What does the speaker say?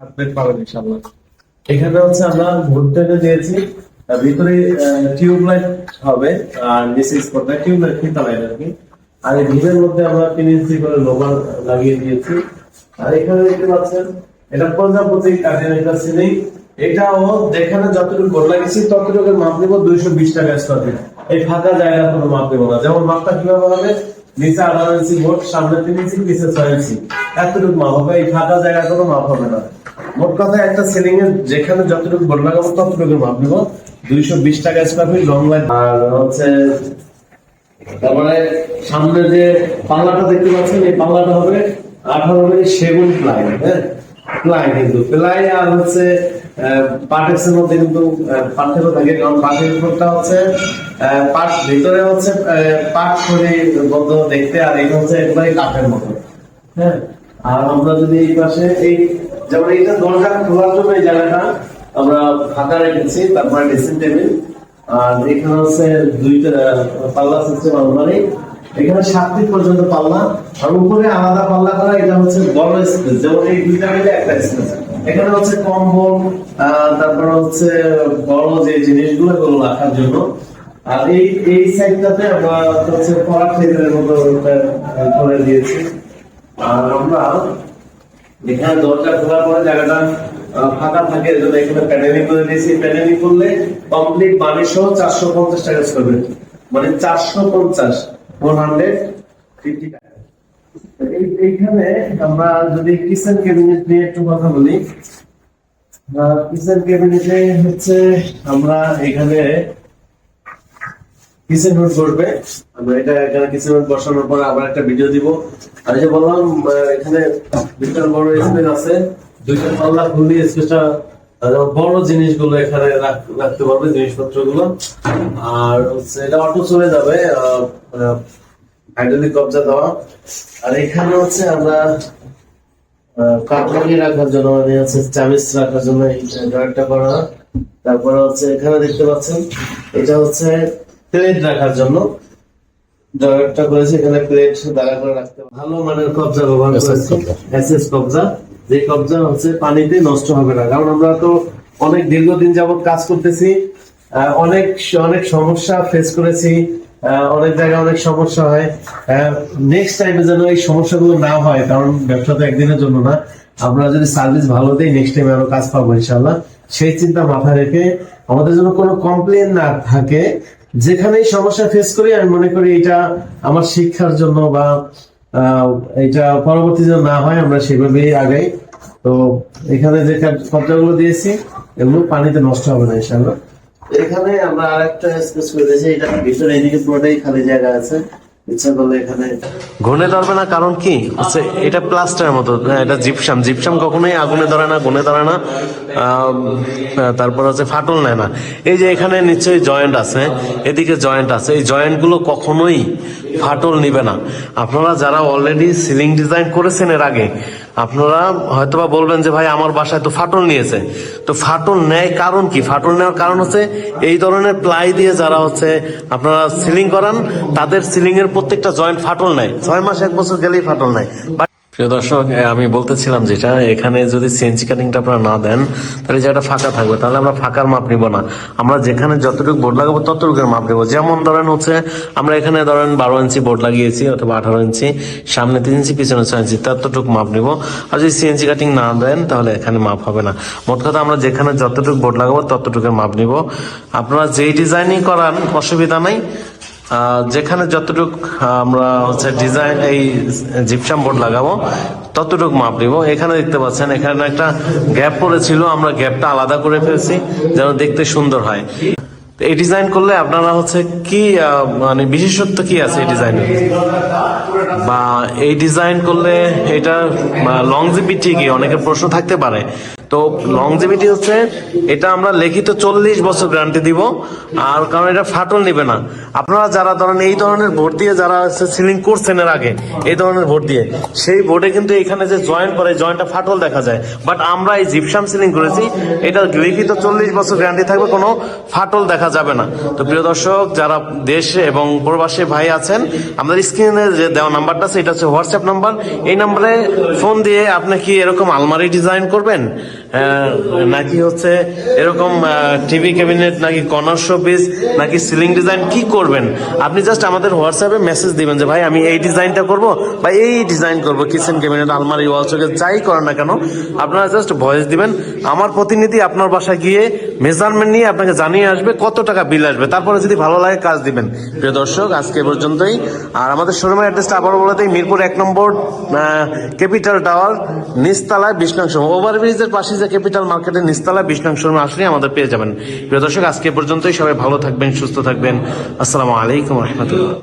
Update পাবেন ইনশাআল্লাহ। এখানে হচ্ছে আমরা দিয়েছি। ভিতরে হবে, আর নিচে স্পটটা ফিতা লাইট আর কি আর ভিড়ের মধ্যে আমরা তিন ইঞ্চি করে লোবার লাগিয়ে দিয়েছি। আর এখানে দেখতে পাচ্ছেন, এটা প্রজাপতি কাঠের একটা এটাও যেখানে যতটুকু গোল লাগিয়েছি ততটুকু মাপ নেব দুইশো বিশ টাকা স্কোয়ার ফিট এই ফাঁকা জায়গার কোনো মাপ নেব না। যেমন মাপটা কীভাবে হবে? নিচে আঠারো ইঞ্চি বোর্ড সামনে তিন ইঞ্চি পিছে ছয় ইঞ্চি। এতটুকু মাপ হবে, এই ফাঁকা জায়গার কোনো মাপ হবে না। মোট কথা একটা সিলিং এর যেখানে যতটুকু গোল লাগাবো ততটুকু মাপ নেব দুইশো বিশ টাকা স্কোয়ার ফিট লং লাইন আর হচ্ছে, তারপরে সামনে যে পাল্লাটা দেখতে পাচ্ছেন, এই পাল্লাটা হবে আঠারো সেগুন প্লাই হ্যাঁ? প্লাই কিন্তু, প্লাই আর হচ্ছে মধ্যে কিন্তু পার্থক্য থাকে, কারণ উপরটা হচ্ছে পাট ভিতরে হচ্ছে পাট করে বন্ধ দেখতে, আর এটা হচ্ছে একবারে কাঠের মতো। হ্যাঁ? আর আমরা যদি এই পাশে, এই যেমন এইটা দরজা খোলার জন্য এই জায়গাটা, আমরা ফাঁকা রেখেছি, তারপরে ড্রেসিং টেবিল আর এখানে হচ্ছে দুইটা পাল্লা সিস্টেম আলমারি এখানে সাত ফিট পর্যন্ত পাল্লা। আর উপরে আলাদা পাল্লা করা, এটা হচ্ছে বড় স্পেস, যেমন এই দুইটা মিলে একটা স্পেস। এখানে হচ্ছে কম্বল তারপর হচ্ছে বড় যে জিনিসগুলো, এগুলো রাখার জন্য। আর এই এই সাইডটাতে আমরা হচ্ছে টেবিলের মতো করে দিয়েছি। আর আমরা এখানে দরজা খোলার পরে জায়গাটা ফাঁকা থাকে এখানে প্যানেলিং করে দিয়েছি। করলে কমপ্লিট বাড়ি সহ চারশো পঞ্চাশ টাকা মানে চারশো পঞ্চাশ। এইখানে আমরা যদি কিচেন ক্যাবিনেট নিয়ে একটু কথা বলি কিচেন ক্যাবিনেটে হচ্ছে আমরা এখানে কিচেন আমরা এটা এখানে কিচেন বসানোর পর আবার একটা ভিডিও দিব। আর যে বললাম এখানে বিশাল বড় আছে, দুইটা পাল্লা বড় জিনিসগুলো এখানে রাখতে পারবে জিনিসপত্রগুলো আর হচ্ছে এটা অটো চলে যাবে হাইড্রোলিক কবজা দেওয়া। আর এখানে হচ্ছে আমরা কাটলারি রাখার জন্য মানে হচ্ছে চামিচ রাখার জন্য এই ড্রয়ারটা করা। তারপরে হচ্ছে এখানে দেখতে পাচ্ছেন এটা হচ্ছে প্লেট রাখার জন্য। ড্রয়ারটা করেছে এখানে প্লেট দাঁড়া করে রাখতে ভালো মানের কবজা ব্যবহার করেছে। এসএস কবজা। যে কবজা হচ্ছে পানিতে নষ্ট হবে না। কারণ আমরা তো অনেক দীর্ঘদিন যাবৎ কাজ করতেছি অনেক অনেক সমস্যা ফেস করেছি অনেক জায়গায় অনেক সমস্যা হয়। নেক্সট টাইমে যেন এই সমস্যাগুলো না হয়, কারণ ব্যবসা তো একদিনের জন্য না। আমরা যদি সার্ভিস ভালো দিই নেক্সট টাইমে আরও কাজ পাবো ইনশাল্লাহ সেই চিন্তা মাথায় রেখে আমাদের জন্য কোনো কমপ্লেন না থাকে। যেখানেই সমস্যা ফেস করি, আমি মনে করি এটা আমার শিক্ষার জন্য বা এটা পরবর্তী যেন না হয়, আমরা সেভাবেই আগাই। তো এখানে যে কবজাগুলো দিয়েছি এগুলো পানিতে নষ্ট হবে না ইনশাল্লাহ এখানে আমরা আরেকটা স্পেস করে দিয়েছি এটা ভিতরে এদিকে পুরোটাই খালি জায়গা আছে। ঘুনে ধরবে না কারণ কি? হচ্ছে এটা প্লাস্টারের মতো হ্যাঁ, এটা জিপসাম। জিপসাম কখনোই আগুনে ধরে না গুনে ধরে না তারপর হচ্ছে ফাটল নেয় না। এই যে এখানে নিশ্চয়ই জয়েন্ট আছে এদিকে জয়েন্ট আছে। এই জয়েন্টগুলো কখনোই ফাটল নিবে না। আপনারা যারা অলরেডি সিলিং ডিজাইন করেছেন এর আগে আপনারা হয়তোবা বলবেন যে ভাই আমার বাসায় তো ফাটল নিয়েছে। তো ফাটল নেয় কারণ কি? ফাটল নেওয়ার কারণ হচ্ছে এই ধরনের প্লাই দিয়ে যারা হচ্ছে আপনারা সিলিং করান, তাদের সিলিং এর প্রত্যেকটা জয়েন্ট ফাটল নেয়। ছয় মাস, এক বছর গেলেই ফাটল নেয়। দর্শক আমি বলতেছিলাম যেটা, এখানে যদি সিএনজি কাটিংটা আপনারা না দেন, তাহলে যেটা ফাঁকা থাকবে, তাহলে আমরা ফাঁকার মাপ নিব না। আমরা যেখানে যতটুকু বোর্ড লাগাবো, ততটুকুর মাপ নেব। যেমন ধরেন হচ্ছে, আমরা এখানে ধরেন বারো ইঞ্চি বোর্ড লাগিয়েছি অথবা আঠারো ইঞ্চি, সামনে তিন ইঞ্চি, পিছনে ছয় ইঞ্চি, ততটুকু মাপ নিব। আর যদি সিএনজি কাটিং না দেন, তাহলে এখানে মাপ হবে না। মোট কথা আমরা যেখানে যতটুকু বোর্ড লাগাবো, ততটুকুর মাপ নিব। আপনারা যেই ডিজাইনই করান, অসুবিধা নাই। যেখানে যতটুক আমরা হচ্ছে ডিজাইন এই জিপসাম বোর্ড লাগাবো, ততটুক মাপ নিব। এখানে দেখতে পাচ্ছেন, এখানে একটা গ্যাপ পড়েছিল, আমরা গ্যাপটা আলাদা করে ফেলছি, যেন দেখতে সুন্দর হয়। এই ডিজাইন করলে আপনারা হচ্ছে কি মানে বিশেষত্ব কি আছে এই ডিজাইনের বা এই ডিজাইন করলে এটা লংজিবিটি কি? অনেকের প্রশ্ন থাকতে পারে। তো লংজিভিটি হচ্ছে, এটা আমরা লিখিত চল্লিশ বছর গ্যারান্টি দিব, আর কারণ এটা ফাটল নিবে না। আপনারা যারা ধরেন এই ধরনের ভোট দিয়ে যারা সিলিং করছেন এর আগে, এই ধরনের ভোট দিয়ে, সেই বোর্ডে কিন্তু এখানে যে জয়েন্ট করে জয়েন্টটা ফাটল দেখা যায়। বাট আমরা এই জিপসাম সিলিং করেছি, এটা লিখিত চল্লিশ বছর গ্যারান্টি থাকবে, কোনো ফাটল দেখা যাবে না। তো প্রিয় দর্শক, যারা দেশে এবং প্রবাসী ভাই আছেন, আমাদের স্ক্রিনে যে দেওয়া নাম্বারটা আছে, এটা হচ্ছে হোয়াটসঅ্যাপ নাম্বার এই নাম্বারে ফোন দিয়ে আপনি কি এরকম আলমারি ডিজাইন করবেন? নাকি হচ্ছে এরকম টিভি ক্যাবিনেট নাকি কর্নার শোপিস নাকি সিলিং ডিজাইন কি করবেন? আপনি জাস্ট আমাদের হোয়াটসঅ্যাপে মেসেজ দিবেন যে, ভাই, আমি এই ডিজাইনটা করব বা এই ডিজাইন করব। কিচেন ক্যাবিনেট আলমারি ওয়াল চোখে যাই করেন না কেন, আপনারা জাস্ট ভয়েস দিবেন। আমার প্রতিনিধি আপনার বাসায় গিয়ে মেজারমেন্ট নিয়ে আপনাকে জানিয়ে আসবে কত টাকা বিল আসবে। তারপরে যদি ভালো লাগে কাজ দিবেন। প্রিয় দর্শক, আজকে পর্যন্তই। আর আমাদের শোরুমের অ্যাড্রেসটা আবার বলে দিই, মিরপুর এক নম্বর ক্যাপিটাল টাওয়ার নিচতলায় বিষ্ণাংশ ওভারব্রিজের পাশে যে ক্যাপিটাল মার্কেটের নিচতলায় বিষ্ণাংশ আসলে আমাদের পেয়ে যাবেন। প্রিয় দর্শক, আজকে পর্যন্তই। সবাই ভালো থাকবেন, সুস্থ থাকবেন। আসসালামু আলাইকুম রহমতুল্লাহ।